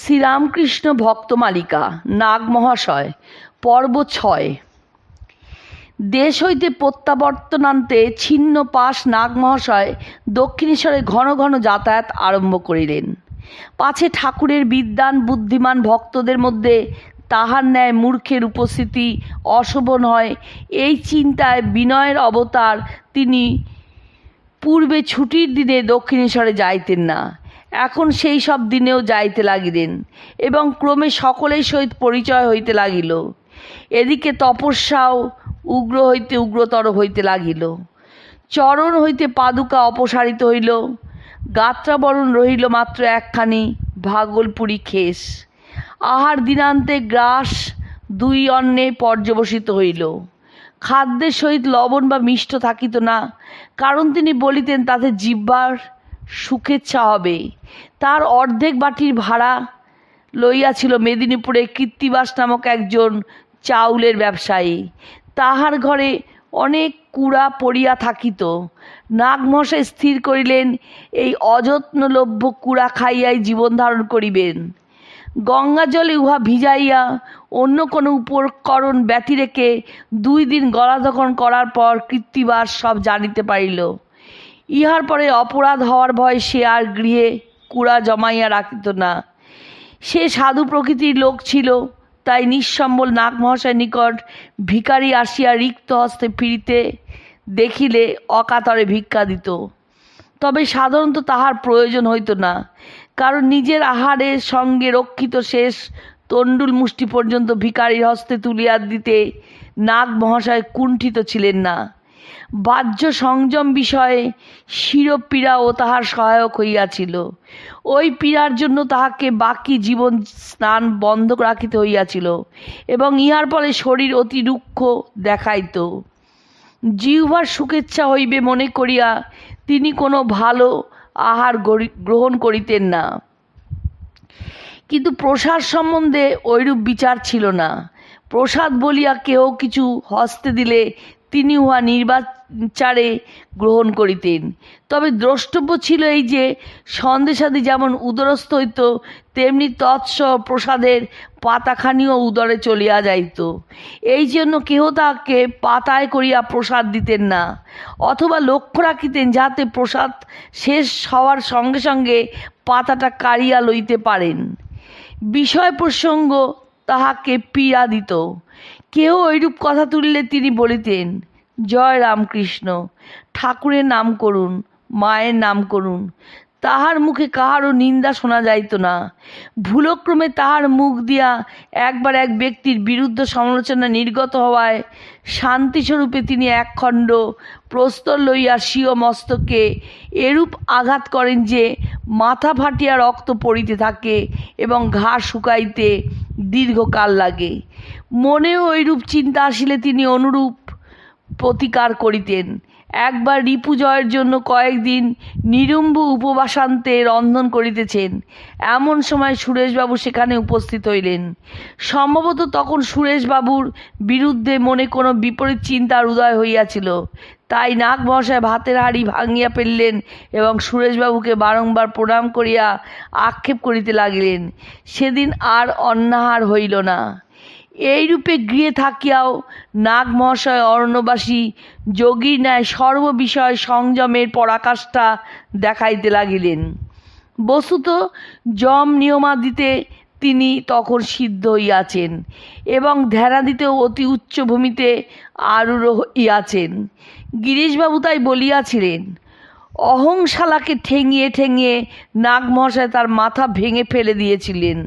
শ্রীরামকৃষ্ণ ভক্তমালিকা নাগ মহাশয়, পর্ব ছয়। দেশ হইতে প্রত্যাবর্তনান্তে ছিন্ন পাশ নাগ মহাশয় দক্ষিণেশ্বরে ঘন ঘন যাতায়াত আরম্ভ করিলেন। পাছে ঠাকুরের বিদ্বান, বুদ্ধিমান ভক্তদের মধ্যে তাহার ন্যায় মূর্খের উপস্থিতি অশোভন হয়। এই চিন্তায় বিনয়ের অবতার তিনি পূর্বে ছুটির দিনে দক্ষিণেশ্বরে যাইতেন না। এখন সেই সব দিনেও যাইতে লাগিলেন, এবং ক্রমে সকলের সহিত পরিচয় হইতে লাগিল। এদিকে তপস্যাও উগ্র হইতে উগ্রতর হইতে লাগিল। চরণ হইতে পাদুকা অপসারিত হইল। গাত্রাবরণ রহিল মাত্র একখানি ভাগলপুরি খেস। আহার দিনান্তে গ্রাস দুই অন্নে পর্যবসিত হইল। খাদ্যের সহিত লবণ বা মিষ্ট থাকিত না, কারণ তিনি বলিতেন তাতে জিহ্বার সুখেচ্ছা হবে তার অর্ধেক বাটির ভাড়া লইয়াছিল মেদিনীপুরে কীর্তিবাস নামক একজন চাউলের ব্যবসায়ী। তাহার ঘরে অনেক কুড়া পড়িয়া থাকিত। নাগমশাই স্থির করিলেন, এই অযত্নলভ্য কুড়া খাইয়াই জীবন ধারণ করিবেন। গঙ্গা জলে উহা ভিজাইয়া অন্য কোনো উপকরণ ব্যতি রেখে দুই দিন গলাধকন করার পর কৃত্তিবাস সব জানিতে পারিল। ইহার পরে অপরাধ হওয়ার ভয় সে আর গৃহে কুড়া জমাইয়া রাখিত না। সে সাধু প্রকৃতির লোক ছিল, তাই নিঃসম্বল নাগ মহাশয় নিকট ভিখারি আসিয়া রিক্ত হস্তে ফিরিতে দেখিলে অকাতরে ভিক্ষা দিত। তবে সাধারণত তাহার প্রয়োজন হইত না, কারণ নিজের আহারের সঙ্গে রক্ষিত শেষ তণ্ডুল মুষ্টি পর্যন্ত ভিখারির হস্তে তুলিয়া দিতে নাগ মহাশয় কুণ্ঠিত ছিলেন না। বাহ্য সংযম বিষয়ে শিরপীড়া ও তাহার সহায়ক হইয়াছিল। ওই পীড়ার জন্য তাহাকে বাকি জীবন স্নান বন্ধ রাখিতে হইয়াছিল এবং ইহার ফলে শরীর অতি রুক্ষ দেখাইত। জিহ্বার সুখেচ্ছা হইবে মনে করিয়া তিনি কোনো ভালো আহার গ্রহণ করিতেন না। কিন্তু প্রসাদ সম্বন্ধে ওইরূপ বিচার ছিল না। প্রসাদ বলিয়া কেহ কিছু হস্তে দিলে তিনি উহা নির্বাচারে গ্রহণ করিতেন। তবে দ্রষ্টব্য ছিল এই যে, সন্দেশাদি যেমন উদরস্থ হইত, তেমনি তৎস প্রসাদের পাতাখানিও উদরে চলিয়া যাইত। এই জন্য কেহ তাহাকে পাতায় করিয়া প্রসাদ দিতেন না, অথবা লক্ষ্য রাখিতেন যাতে প্রসাদ শেষ হওয়ার সঙ্গে সঙ্গে পাতাটা কাড়িয়া লইতে পারেন। বিষয় প্রসঙ্গ তাহাকে পীড়া দিত। কেউ ওইরূপ কথা তুললে তিনি বলিতেন, জয় রামকৃষ্ণ, ঠাকুরের নাম করুন, মায়ের নাম করুন। তাহার মুখে কাহারও নিন্দা শোনা যাইত না। ভুলক্রমে তাহার মুখ দিয়া একবার এক ব্যক্তির বিরুদ্ধ সমালোচনা নির্গত হওয়ায় শান্তিস্বরূপে তিনি একখণ্ড প্রস্তর লইয়া স্বীয় মস্তকে এরূপ আঘাত করেন যে মাথা ফাটিয়া রক্ত পড়িতে থাকে এবং ঘা শুকাইতে দীর্ঘকাল লাগে। মনেও ওইরূপ চিন্তা আসিলে তিনি অনুরূপ প্রতিকার করিতেন। একবার রিপু জয়ের জন্য কয়েকদিন নিরুম্ব উপবাসান্তে রন্ধন করিতেছেন। এমন সময় সুরেশবাবু সেখানে উপস্থিত হইলেন। সম্ভবত তখন সুরেশবাবুর বিরুদ্ধে মনে কোনো বিপরীত চিন্তার উদয় হইয়াছিল। তাই নাগ মহাশয় ভাতের হাঁড়ি ভাঙিয়া ফেললেন এবং সুরেশবাবুকে বারংবার প্রণাম করিয়া আক্ষেপ করিতে লাগিলেন। সেদিন আর অন্যাহার হইল না। এইরূপে গৃহে থাকিয়াও নাগ মহাশয় অরণ্যবাসী যোগীর ন্যায় সর্ববিষয় সংযমের পরাকাষ্ঠা দেখাইতে লাগিলেন। বস্তুত যম নিয়মাদিতে তিনি তখন সিদ্ধ হইয়াছেন এবং ধ্যানাদিতেও অতি উচ্চ ভূমিতে আরূঢ় হইয়াছেন গিরিশবাবু তাই বলিয়াছিলেন, অহংশালাকে ঠেঙিয়ে ঠেঙিয়ে নাগমহাশয় তার মাথা ভেঙে ফেলে দিয়েছিলেন।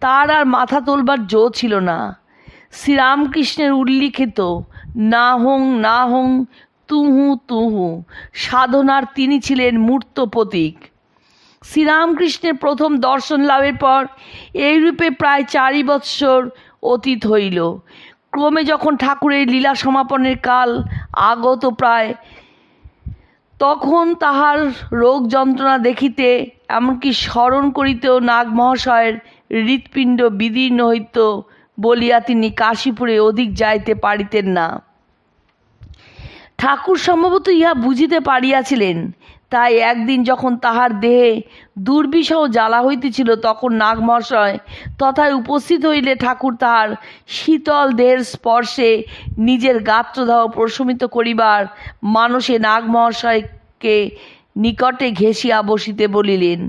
তার আর মাথা তোলবার জো ছিল না। শ্রীরামকৃষ্ণের উল্লিখিত না হং না হং তুহু তুহু সাধনার তিনি ছিলেন মূর্ত প্রতীক শ্রীরামকৃষ্ণের প্রথম দর্শন লাভের পর এইরূপে প্রায় চারি বৎসর অতীত হইল। ক্রমে যখন ঠাকুরের লীলা সমাপনের কাল আগত প্রায়, তখন তাহার রোগ যন্ত্রণা দেখিতে, এমনকি স্মরণ করিতেও নাগ মহাশয়ের হৃৎপিণ্ড বিদীর্ণ হইত বলিয়া তিনি কাশীপুরে অধিক যাইতে পারিতেন না। ঠাকুর সম্ভবত ইহা বুঝিতে পারিয়াছিলেন। তাই একদিন যখন তাহার দেহে দুর্বিষহ জ্বালা হইতেছিল, তখন নাগমহাশয় তথায় উপস্থিত হইলে ঠাকুর তাহার শীতল দেহের স্পর্শে নিজের গাত্রদাহ প্রশমিত করিবার মানসে নাগমহাশয়কে নিকটে ঘেঁষিয়া বসিতে বলিলেন,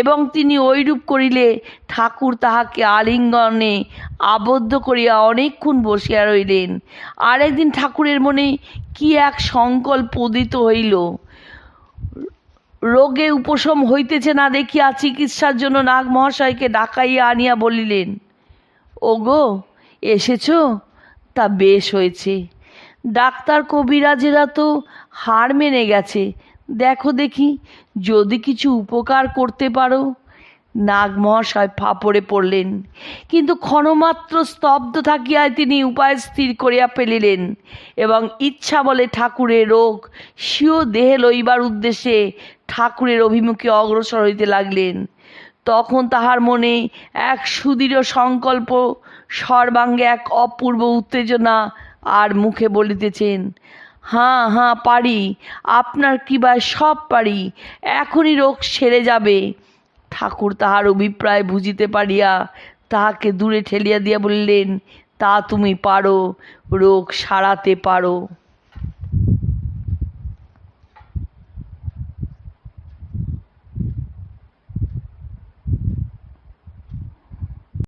এবং তিনি ঐরূপ করিলে ঠাকুর তাহাকে আলিঙ্গনে আবদ্ধ করিয়া অনেকক্ষণ বসিয়া রইলেন। আরেকদিন ঠাকুরের মনে কি এক সংকল্প উদিত হইল। রোগে উপশম হইতেছে না দেখিয়া চিকিৎসার জন্য নাগ মহাশয়কে ডাকাইয়া আনিয়া বলিলেন, ওগো, এসেছ? তা বেশ হয়েছে। ডাক্তার কবিরাজেরা তো হার মেনে গেছে। দেখো দেখি, যদি কিছু উপকার করতে পারো। নাগ মহাশয় ফাপড়ে পড়লেন, কিন্তু ক্ষণমাত্র স্তব্ধ থাকিয়ায় তিনি উপায় স্থির করিয়া ফেলিলেন এবং ইচ্ছা বলে ঠাকুরের রোগ স্বীয় দেহে লইবার উদ্দেশ্যে ঠাকুরের অভিমুখে অগ্রসর হইতে লাগলেন। তখন তাহার মনে এক সুদৃঢ় সংকল্প, সর্বাঙ্গে এক অপূর্ব উত্তেজনা আর মুখে বলিতেছেন হাঁ হাঁ পারি। আপনার কৃপায় সব পারি। এখনই রোগ সেরে যাবে। ঠাকুর তাহার অভিপ্রায় বুঝিতে পারিয়া তাহাকে দূরে ঠেলিয়া দিয়া বলিলেন, তা তুমি পারো, রোগ সারাতে পারো।